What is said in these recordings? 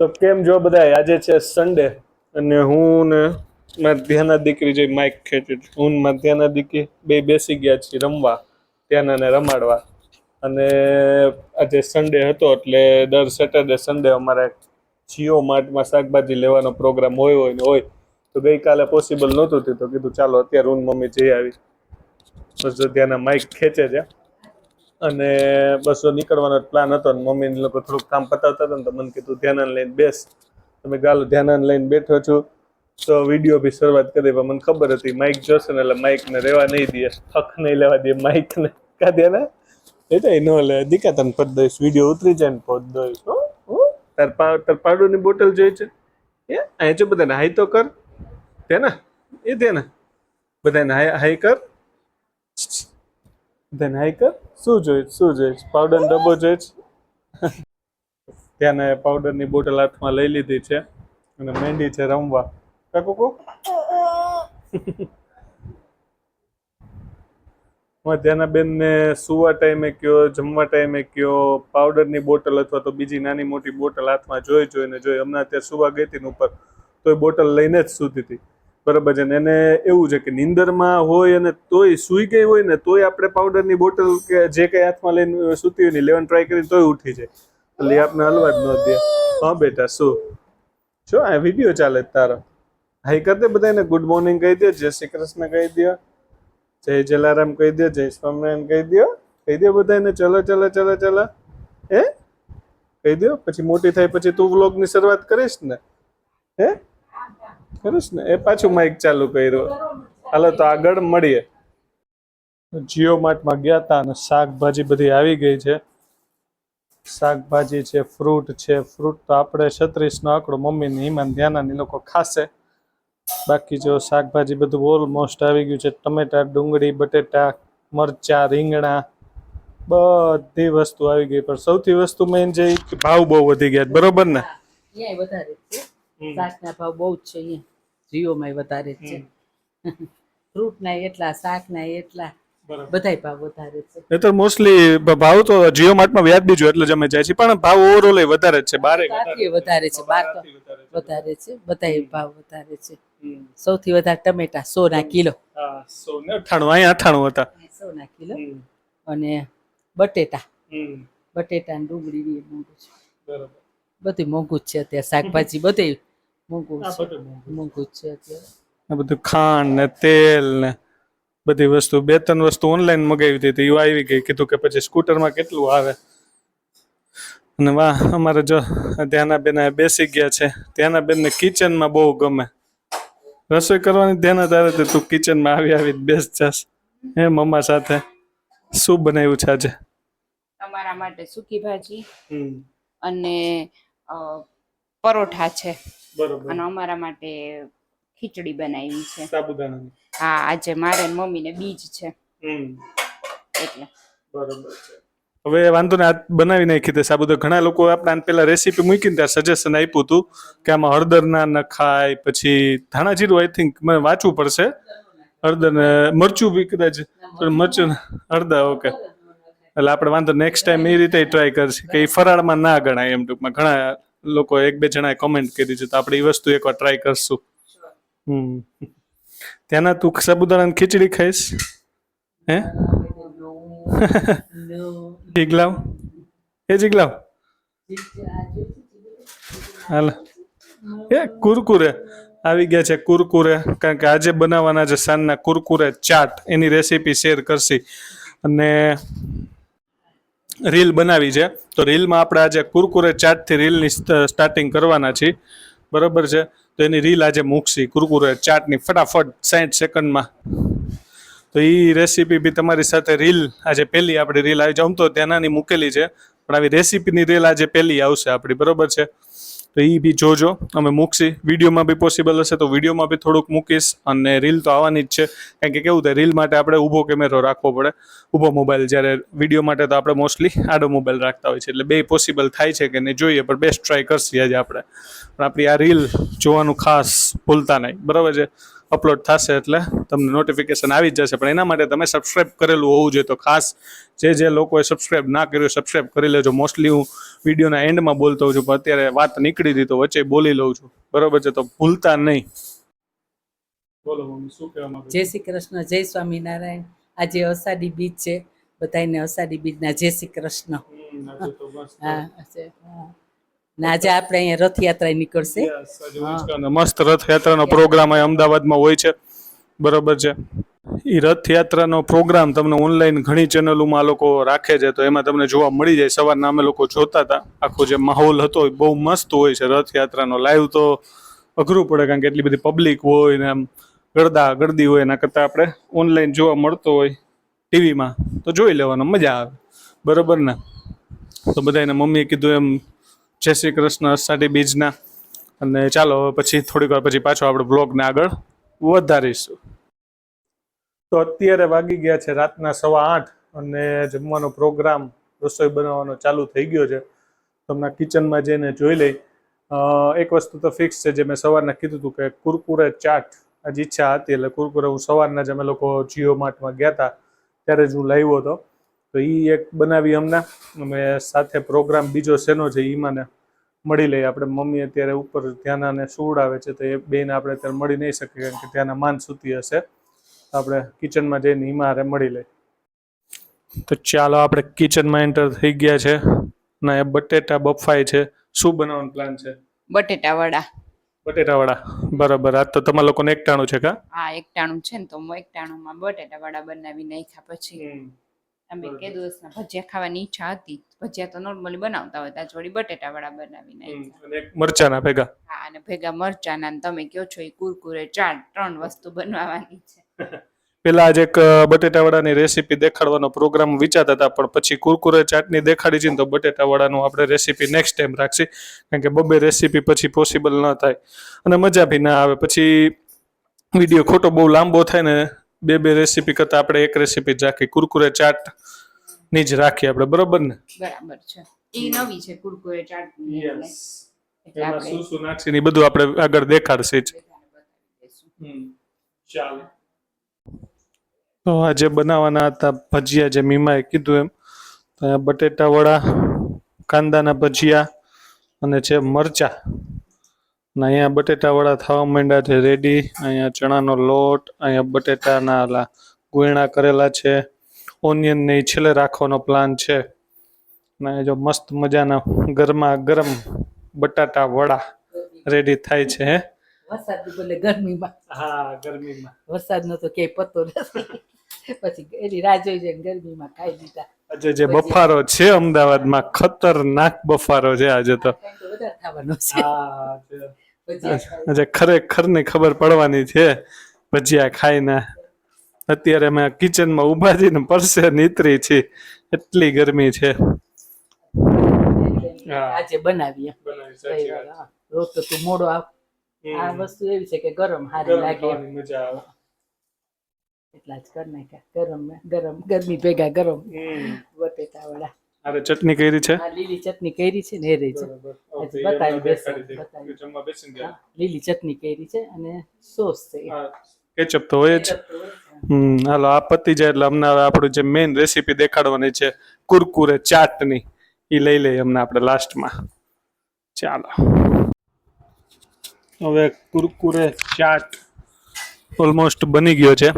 તો કેમ જો બધા આજે છે સન્ડે અને હું ને મારી ધ્યાના દીકરી જે માઇક ખેંચી હું ને ધ્યાના દીકરી બે બેસી ગયા છીએ રમવા, ત્યાંના રમાડવા. અને આજે સન્ડે હતો એટલે દર સેટરડે સન્ડે અમારે જીઓ માર્ટમાં શાકભાજી લેવાનો પ્રોગ્રામ હોય હોય ને હોય, તો ગઈકાલે પોસિબલ નહોતું થયું, તો કીધું ચાલો અત્યારે હું મમ્મી જઈ આવી. બસ ત્યાંના માઇક ખેંચે છે. અને બસો નીકળવાનો પ્લાન હતો ને મમ્મી લોકો થોડુંક કામ પતાવતા હતા ને તો મને કીધું, ધ્યાન લઈને બેસ. તમે ગાલો, ધ્યાન લઈને બેઠો છું. તો વીડિયો બી શરૂઆત કરી પણ મને ખબર હતી માઇક જોશે ને એટલે માઇકને રહેવા નહીં દે થક નહીં લેવા દે માઇકને કા ને? એ તો ન લે. દીકા, તને પદ દઈશ, વીડિયો ઉતરી જાય ને પદ દઈશ. હો? તાર પા, તાર પાડોની બોટલ જોઈ છે. એ અહીં જો બધાને હાઈ તો કર. તે ને એ ધ્યાન. બધાને હાઈ હાઈ કર. બધાને હાઈકર શું જોઈએ શું જોઈએ પાવડર ડબ્બો જોઈ ત્યાં પાવડરની બોટલ હાથમાં લઈ લીધી છે અને મહેંદી છે રમવા. કાકુ? કો ધ્યાના બેનને સુવા ટાઈમે કયો, જમવા ટાઈમે કયો પાવડરની બોટલ અથવા તો બીજી નાની મોટી બોટલ હાથમાં જોઈ, જોઈને જોઈ. હમણાં ત્યાં સુવા ગઈ હતી ઉપર. તો એ બોટલ લઈને જ સૂતી હતી. બરાબર છે. ને એને એવું છે કે નીંદરમાં હોય અને તોય સૂઈ ગઈ હોય ને તોય આપણે પાવડરની બોટલ કે જે કંઈ હાથમાં લઈને સૂતી હોય ને લેવન ટ્રાય કરીને તોય ઉઠી જાય. એટલે એ આપણે હલવા જ ન દે. હા બેટા, શું? જો, આ વીડિયો ચાલે તારો. હાઈ કર દે બધાને ગુડ મોર્નિંગ કહી દે, જય શ્રી કૃષ્ણ કહી દો, જય જલારામ કહી દો, જય સ્વામિનારાયણ કહી દો કહી દો બધાને ચલો ચલો ચલો ચલો. હે? કહી દો પછી મોટી થાય, પછી તું વ્લોગની શરૂઆત કરીશ ને. હે? કરીશ ને. એ પાછું માઇક ચાલુ કર્યું. હાલો તો આગળ મળીએ. જીઓ માર્ટમાં ગયા હતા અને શાકભાજી બધી આવી ગઈ છે. શાકભાજી છે ફ્રૂટ છે. ફ્રૂટ તો આપણે છત્રીસનો આંકડો મમ્મીને હિમાન ધ્યાનાની લોકો ખાશે. બાકી જો શાકભાજી બધું ઓલમોસ્ટ આવી ગયું છે. ટમેટા, ડુંગળી, બટેટા, મરચા, રીંગણા, બધી વસ્તુ આવી ગઈ. પણ સૌથી વસ્તુ મેઇન જે ભાવ બહુ વધી ગયા બરોબર ને? વધારે છે. શાકના ભાવ બહુ જ છે અહીંયા. જીઓમાં વધારે જ છે. ફ્રૂટના એટલા શાકના એટલા બધાય ભાવ વધારે છે. એ તો મોસ્ટલી ભાવ તો જીઓ માર્ટમાં વ્યાજ જો એટલે જ અમે જાય છે પણ ભાવ ઓવરઓલ વધારે જ છે બારે સાથી વધારે છે બાર તો વધારે છે. બધાય ભાવ વધારે છે. સૌથી વધારે ટમેટા સો ના કિલો. સો ને અઠાણું અહીંયા અઠાણું હતા. સો ના કિલો. અને બટેટા. બટેટા ને ડુંગળી બધું મોંઘું જ છે અત્યારે શાકભાજી બધું મોંઘું છે. બધું મોંઘું. મોંઘું છે અત્યારે બધું ખાંડ ને તેલ ને બધી વસ્તુ બે ત્રણ વસ્તુ ઓનલાઈન મગાવી હતી તો એ આવી ગઈ. કીધું કે પછી સ્કૂટરમાં કેટલું આવે? અને વાહ અમારે જો ધ્યાના બેન બેસી ગયા છે. ધ્યાના બેનને કિચનમાં બહુ ગમે. રસોઈ કરવાની ધ્યાન તારે તો તું કિચનમાં આવી આવી બેસ જાસ. હે મમ્મા સાથે. શું બનાવ્યું છે આજે? અમારા માટે સૂકી ભાજી અને પરોઠા છે. બરોબર. અને અમારા માટે ખીચડી બનાવી છે. સાબુદાણાની. હા આજે મારે ને મમ્મીને બીજ છે. એટલે. બરોબર છે. હવે વાંધો ને આ બનાવી નાખી દે સાબુદાણા. ઘણા લોકો આપણે પેલા રેસીપી મૂકીને ત્યાં સજેશન આપ્યું હતું કે આમાં હળદર ના નખાય પછી ધાણા જીરું આઈ થિંક મને વાંચવું પડશે. હળદર ને મરચું બી કદાચ મરચું હળદર ઓકે એટલે આપણે વાંધો નેક્સ્ટ ટાઈમ એ રીતે ટ્રાય કરશે. કે એ ફરાળમાં ના ગણાય એમ ટૂંકમાં. ઘણા લોકો એક બે જણાએ કમેન્ટ કરી છે, તો આપણે એ વસ્તુ એકવાર ટ્રાય કરશું. હમ. ત્યાંના તું સાબુદાણાની ખીચડી ખાઈશ? હે? જીગલાવ? એ જીગલાવ? હાલ. એ કુરકુરે. આવી ગયા છે કુરકુરે, કારણ કે આજે બનાવવાના છે સાંજના કુરકુરે ચાટ. એની રેસીપી શેર કરશી. અને રીલ બનાવી છે. તો રીલમાં આપણે આજે કુરકુરે ચાટથી રીલની સ્ટાર્ટિંગ કરવાના છીએ. બરાબર છે? તો એની રીલ આજે મૂકશી કુરકુરે ચાટની ફટાફટ સાઠ સેકન્ડમાં. તો એ રેસીપી બી તમારી સાથે રીલ આજે પહેલી આપણી રીલ આવી જાઉં તો તેનાની મૂકેલી છે. પણ આવી રેસીપીની રીલ આજે પહેલી આવશે આપણી. બરાબર છે? તો એ બી જોજો. અમે મૂકશી. વિડીયોમાં બી પોસિબલ હશે તો વિડીયોમાં બી થોડુંક મૂકીશ અને રીલ તો આવવાની જ છે. કારણ કે કેવું થાય રીલ માટે આપણે ઊભો કેમેરો રાખવો પડે. ઊભો મોબાઈલ જ્યારે વીડિયો માટે તો આપણે મોસ્ટલી આડો મોબાઈલ રાખતા હોય છે. એટલે બે પોસિબલ થાય છે કે નહીં જોઈએ, પણ બેસ્ટ ટ્રાય કરશી આજે આપણે. પણ આપણી આ રીલ જોવાનું ખાસ ભૂલતા નહીં. બરાબર છે? અપલોડ થશે એટલે તમને નોટિફિકેશન આવી જ જશે. પણ એના માટે તમે સબસ્ક્રાઈબ કરેલું હોવું જોઈએ. તો ખાસ જે જે લોકોએ સબસ્ક્રાઈબ ના કર્યું સબસ્ક્રાઈબ કરી લેજો. મોસ્ટલી હું વિડીયોના એન્ડમાં બોલતો હોઉં છું પણ અત્યારે વાત નીકળી હતી તો વચ્ચે બોલી લઉં છું. બરોબર છે? તો ભૂલતા નહીં. બોલો મમ્મી શું કહેવા માંગો જય શ્રી કૃષ્ણ. જય સ્વામિનારાયણ આજે અષાઢી બીજ છે. બધાને અષાઢી બીજના જય શ્રી કૃષ્ણ. હા. ને આજે આપણે અહીંયા રથયાત્રા નીકળશે. મસ્ત રથયાત્રાનો પ્રોગ્રામ અહીં અમદાવાદમાં હોય છે. બરોબર છે. એ રથયાત્રાનો પ્રોગ્રામ તમને ઓનલાઈન ઘણી ચેનલોમાં આ લોકો રાખે છે તો એમાં તમને જોવા મળી જાય. સવારના અમે લોકો જોતા હતા. આખો જે માહોલ હતો એ બહુ મસ્ત હોય છે રથયાત્રાનો. લાઈવ તો અઘરું પડે કારણ કે એટલી બધી પબ્લિક હોય ને આમ ગરદા ગરદી હોય એના કરતાં આપણે ઓનલાઈન જોવા મળતો હોય ટીવીમાં તો જોઈ લેવાનો મજા આવે. બરોબર ને? તો બધાને મમ્મીએ કીધું એમ જય શ્રી કૃષ્ણ, અષાઢી બીજના. અને ચાલો પછી થોડીક વાર પછી પાછો આપણે બ્લોગને આગળ વધારીશું. તો અત્યારે વાગી ગયા છે રાતના સવા આઠ અને જમવાનો પ્રોગ્રામ રસોઈ બનાવવાનો ચાલુ થઈ ગયો છે. તો હમણાં કિચનમાં જઈને જોઈ લઈ. એક વસ્તુ તો ફિક્સ છે જે મેં સવારના કીધું હતું કે કુરકુરે ચાટ. આજ ઈચ્છા હતી એટલે કુરકુરે હું સવારના જ અમે લોકો જીઓ માર્ટમાં ગયા હતા ત્યારે જ હું લાવ્યો હતો. તો એ એક બનાવી હમણાં અમે સાથે પ્રોગ્રામ બીજો શેનો છે એ મને મળી લઈએ આપણે મમ્મી અત્યારે ઉપર ધ્યાનાને સુવડાવે છે તો એ બેન આપણે અત્યારે મળી નહીં શકીએ કારણ કે ત્યાંના માન સૂતી હશે. આપણે કિચનમાં જઈને હિમારે મળી લઈએ તો ચાલો આપણે કિચનમાં એન્ટર થઈ ગયા છે. ના એ બટેટા બફાય છે. શું બનાવવાનો પ્લાન છે? બટેટા વડા. બટેટા વડા. બરાબર. આ તો તમારા લોકોને એકટાણું છે કા? હા એકટાણું છે ને તો હું એકટાણુંમાં બટેટા વડા બનાવી નાખ્યા પછી. અમે કે દિવસના ભજીયા ખાવાની ઈચ્છા હતી. ભજીયા તો નોર્મલી બનાવતા હોય ત્યાં વળી બટેટા વડા બનાવીને એક મરચાના ભેગા. હા અને ભેગા મરચાના અને તમે કયો છો એ કુરકુરે ચાટ ત્રણ વસ્તુ બનાવવાની છે. પેલા આજે એક અ, બટેટા વડાની રેસીપી દેખાડવાનો પ્રોગ્રામ વિચારતા હતા પણ પછી કુરકુરે ચાટની દેખાડી છે ને તો બટેટા વડાનું આપણે રેસીપી નેક્સ્ટ ટાઈમ રાખશી કારણ કે બબે રેસીપી પછી પોસિબલ ન થાય. અને મજા બી ના આવે. પછી વીડિયો ખોટો બહુ લાંબો થાય ને બે બે રેસીપી કરતા આપણે એક રેસીપી જ રાખી કુરકુરે ચાટની જ રાખીએ આપણે બરોબર ને? બરાબર છે. એ નવી છે કુરકુરે ચાટની એટલે. એટલે એમાં શું શું નાખશે ને બધું આપણે આગળ દેખાડશે જ. ચાલો. તો આજે બનાવવાના હતા ભજીયા જે મીમાએ કીધું એમ બટેટા વડા કાંદાના ભજીયા અને છે મરચા. ને અહીંયા બટેટા વડા થવા માંડ્યા છે રેડી અહીંયા ચણાનો લોટ અહીંયા બટેટાના ઓલા ગુયણા કરેલા છે. ઓનિયન ને ઈ છેલ્લે રાખવાનો પ્લાન છે. ને જો મસ્ત મજાના ગરમા ગરમ બટાટા વડા રેડી થાય છે હે? વરસાદ બોલે ગરમીમાં. હા ગરમીમાં. વરસાદનો તો ક્યાંય પતો નથી. પછી એની રાહ જોઈ જોઈને ગરમીમાં ખાઈ લીધા. આજે જે બફારો છે અમદાવાદમાં ખતરનાક બફારો છે આજે તો. વધારે થવાનો છે. ભજીયા ખાઈ. આજે ખરેખરની ખબર પડવાની છે ભજીયા ખાઈને. અત્યારે અમે કિચનમાં ઊભા થઈને પરસે નીતરી છે એટલી ગરમી છે. હા. આજે બનાવીએ. રોજ તો તું મોડો આવ. આ વસ્તુ એવી છે કે ગરમ હારી લાગે. મજા આવે. એટલા જ કરી નાખ્યા. ગરમ ગરમ ગરમી ભેગા ગરમ. બટેટા વડા અરે ચટણી કરી છે? આ લીલી ચટણી કરી છે ને એ રહી છે. બતાવી બેસો. જમવા બેસી ગયા. લીલી ચટણી કરી છે અને સોસ છે કેચઅપ તો હોય જ. હમ હાલો આ પતી જાય એટલે અમને હવે આપણું જે મેઇન રેસીપી દેખાડવાની છે કુરકુરે ચાટની એ લઈ લઈએ અમને આપણે લાસ્ટમાં ચાલો. હવે કુરકુરે ચાટ ઓલમોસ્ટ બની ગયો છે.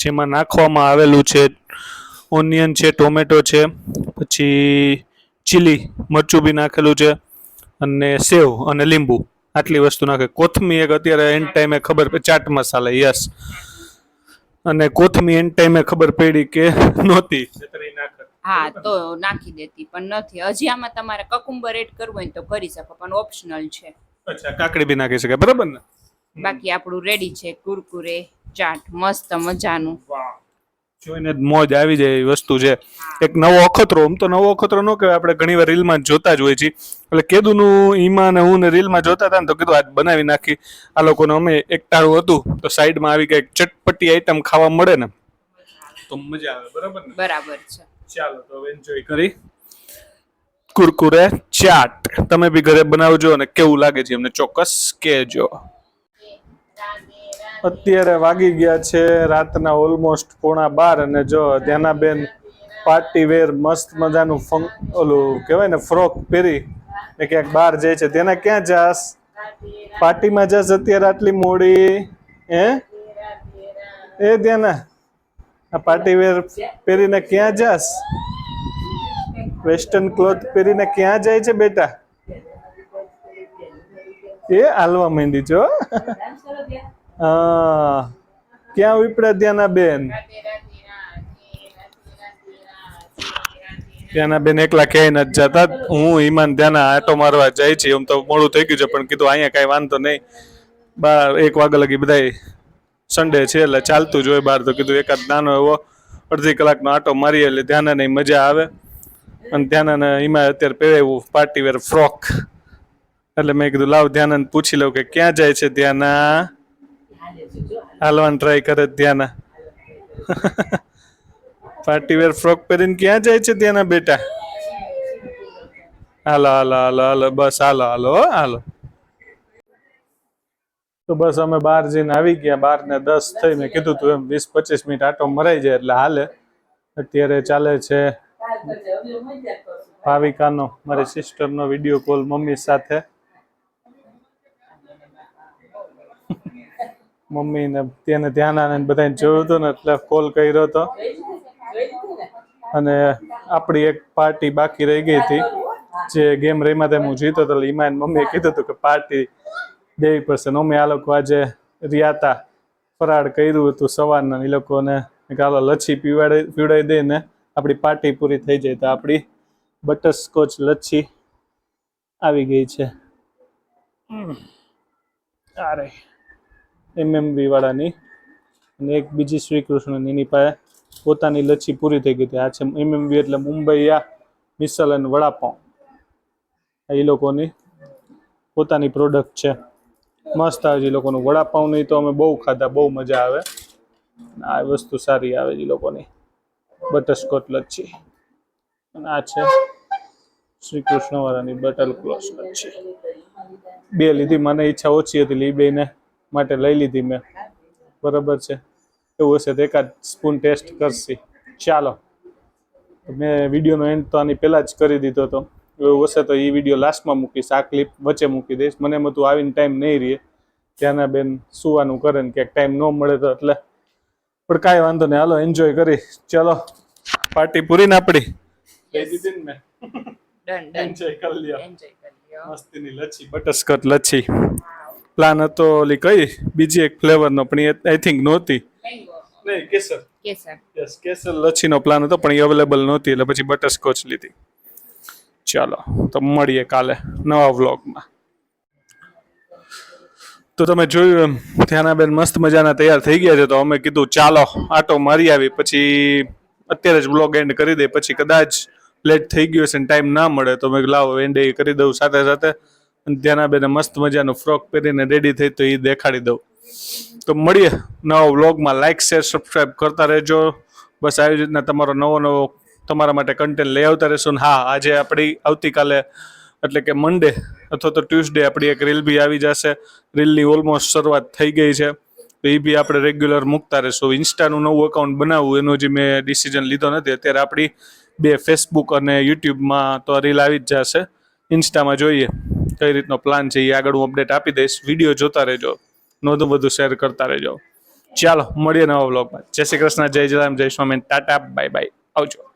જેમાં નાખવામાં આવેલું છે ઓનિયન છે ટોમેટો છે પછી ચીલી મરચું બી નાખેલું છે અને સેવ અને લીંબુ. આટલી વસ્તુ નાખે. કોથમી એક અત્યારે એન્ડ ટાઈમે ખબર ચાટ મસાલા યસ. અને કોથમી એન્ડ ટાઈમે ખબર પડી કે નહોતી. હા તો નાખી દેતી પણ નથી. હજી આમાં તમારે કકુંબર એડ કરવું હોય તો કરી શકો પણ ઓપ્શનલ છે. અચ્છા કાકડી બી નાખી શકાય. બરાબર ને? બાકી આપણું રેડી છે કુરકુરે ચાટ મસ્ત મજાનું. જોઈને મોજ આવી જાય એવી વસ્તુ છે. એક નવો અખતરો આમ તો નવો અખતરો ન કહેવાય આપણે ઘણી વાર રીલમાં જોતા જ હોય છીએ. એટલે કેદુનું ઈમા ને હું ને રીલમાં જોતા હતા ને તો કીધું આજ બનાવી નાખી. આ લોકોને અમે એકટાણું હતું તો સાઈડમાં આવી કંઈક ચટપટી આઈટમ ખાવા મળે ને તો મજા આવે બરાબર ને? બરાબર છે. ચાલો તો એન્જોય કરી. કુરકુરે ચાટ. તમે બી ઘરે બનાવજો અને કેવું લાગે છે અમને ચોક્કસ કહેજો. અત્યારે વાગી ગયા છે, રાતના ઓલમોસ્ટ પોણા બાર અને જો ધ્યાનાબેન પાર્ટી વેર મસ્ત મજાનું ફંક, ઓલું કહેવાય ને, ફ્રોક પહેરી ને ક્યાંક બહાર જાય છે. તેના ક્યાં જાસ પાર્ટીમાં જાસ અત્યારે આટલી મોડી? હે? એ ધ્યાના, આ પાર્ટી વેર પહેરીને ક્યાં જાસ વેસ્ટર્ન ક્લોથ પહેરીને ક્યાં જાય છે બેટા? એ હાલવા માંડી છો ક્યાં ઉપડ્યા ત્યાંના બેન ત્યાંના બેન એકલા ક્યાંય નથી જતા. હું ઈમાન ત્યાંના આટો મારવા જાય છે, એમ તો મોડું થઈ ગયું છે, પણ કીધું અહીંયા કાંઈ વાંધો નહીં. બાર, એક વાગ્યા લગી બધાય સન્ડે છે, એટલે ચાલતું જ હોય બહાર તો કીધું એકાદ નાનો એવો અડધી કલાકનો આટો મારીએ, એટલે ત્યાંના નહીં મજા આવે. અને ત્યાંના એમાં અત્યારે પહેરાવું પાર્ટી વેર ફ્રોક. એટલે મેં કીધું, લાવ ધ્યાન પૂછી લઉં કે ક્યાં જાય છે ત્યાંના હાલવાનું ટ્રાય કરે ત્યાંના પાર્ટી વેર ફ્રોક પહેરીને ક્યાં જાય છે ત્યાંના બેટા? હાલો હાલો હાલો હાલો, બસ, હાલો હાલો હાલો. તો બસ અમે બહાર જઈને આવી ગયા બાર ને દસ થઈ મેં કીધું તું એમ, વીસ પચીસ મિનિટ આટો મરાઈ જાય એટલે હાલે. અત્યારે ચાલે છે ભાવિકાનો, મારી સિસ્ટરનો વીડિયો કોલ મમ્મી સાથે. મમ્મી ને તેને ધ્યાન આને બધાને જોયું હતું ને એટલે કોલ કર્યો હતો. અને આપણી એક પાર્ટી બાકી રહી ગઈ હતી. જે ગેમ રમ્યા તેમ હું જીતો હતો. એની મમ્મીએ કીધું હતું કે પાર્ટી દેવી પડશે મમ્મી આ લોકો આજે રિયાતા ફરાળ કર્યું હતું સવારના એ લોકોને ગાલો લચ્છી પીવાડી પીવડાવી દે ને આપણી પાર્ટી પૂરી થઈ જાય તો આપણી બટરસ્કોચ લચ્છી આવી ગઈ છે. અરે એમએમવી વાળાની અને એક બીજી શ્રીકૃષ્ણની એની પાસે પોતાની લચ્છી પૂરી થઈ ગઈ હતી. આ છે એમએમવી એટલે મુંબઈ આ મિસલ અને વડાપાઉં એ લોકોની પોતાની પ્રોડક્ટ છે. મસ્ત આવે છે એ લોકોનું. વડાપાઉં નહીં તો અમે બહુ ખાધા, બહુ મજા આવે. આ વસ્તુ સારી આવે છે એ લોકોની. બટરસ્કોચ લચ્છી. અને આ છે શ્રી કૃષ્ણવાળાની બટર ક્લોસ લચ્છી. બે લીધી, મને ઈચ્છા ઓછી હતી લી બેને માટે લઈ લીધી મેં. બરાબર છે. એવું હશે તો એકાદ સ્પૂન ટેસ્ટ કરશી. ચાલો. મેં વિડીયોનો એન્ડ તો આની પહેલાં જ કરી દીધો હતો એવું હશે તો એ વીડિયો લાસ્ટમાં મૂકીશ. આ ક્લિપ વચ્ચે મૂકી દઈશ. મને એમ હતું આવીને ટાઈમ નહીં રહે. ત્યાંના બેન સુવાનું કરે ને ક્યાંક ટાઈમ ન મળે તો એટલે. પણ કાંઈ વાંધો નહીં. હાલો એન્જોય કરી. ચલો. પાર્ટી પૂરી ને આપણી લઈ દીધી ને મેં. એન્જોય કરી લ્યો. મસ્તીની લચ્છી બટરસ્કોચ લચ્છી. પ્લાન હતો ઓલી કઈ? બીજી એક ફ્લેવરનો પણ એ આઈ થિંક નહોતી. નહીં કેસર. કેસર. યસ કેસર લચ્છીનો પ્લાન હતો પણ એ અવેલેબલ નહોતી એટલે પછી બટરસ્કોચ લીધી. ચાલો તો મળીએ કાલે નવા વ્લોગમાં તો તમે જોયું એમ ધ્યાનાબેન મસ્ત મજાના તૈયાર થઈ ગયા છે તો અમે કીધું ચાલો આટો મારી આવી પછી અત્યારે જ વ્લોગ એન્ડ કરી દે પછી કદાચ લેટ થઈ ગયો છે ને ટાઈમ ના મળે તો મેં લાવો એન્ડ એ કરી દઉં સાથે સાથે. અને ધ્યાનાબેને મસ્ત મજાનો ફ્રોક પહેરીને રેડી થઈ તો એ દેખાડી દઉં. તો મળીએ નવા વ્લોગમાં લાઇક શેર સબસ્ક્રાઈબ કરતા રહેજો. બસ આવી રીતના તમારો નવો નવો તમારા માટે કન્ટેન્ટ લઈ આવતા રહેશું. હા, આજે આપણી આવતીકાલે એટલે કે મંડે અથવા તો ટ્યુઝડે આપણી એક રીલ બી આવી જશે. રીલની ઓલમોસ્ટ શરૂઆત થઈ ગઈ છે. તો એ બી આપણે રેગ્યુલર મૂકતા રહેશું. ઇન્સ્ટાનું નવું અકાઉન્ટ બનાવવું, એનો જે મેં ડિસિઝન લીધો નથી, અત્યારે આપણી બે ફેસબુક અને યુટ્યુબમાં તો રીલ આવી જ જશે. ઇન્સ્ટામાં જોઈએ. કઈ રીતનો પ્લાન છે એ આગળ હું અપડેટ આપી દઈશ. વીડિયો જોતા રહેજો. નોંધો બધું શેર કરતા રહેજો. ચાલો, મળીએ નવા બ્લોગમાં જય શ્રી કૃષ્ણ, જય જલામ જય સ્વામી ટાટા બાય બાય આવજો.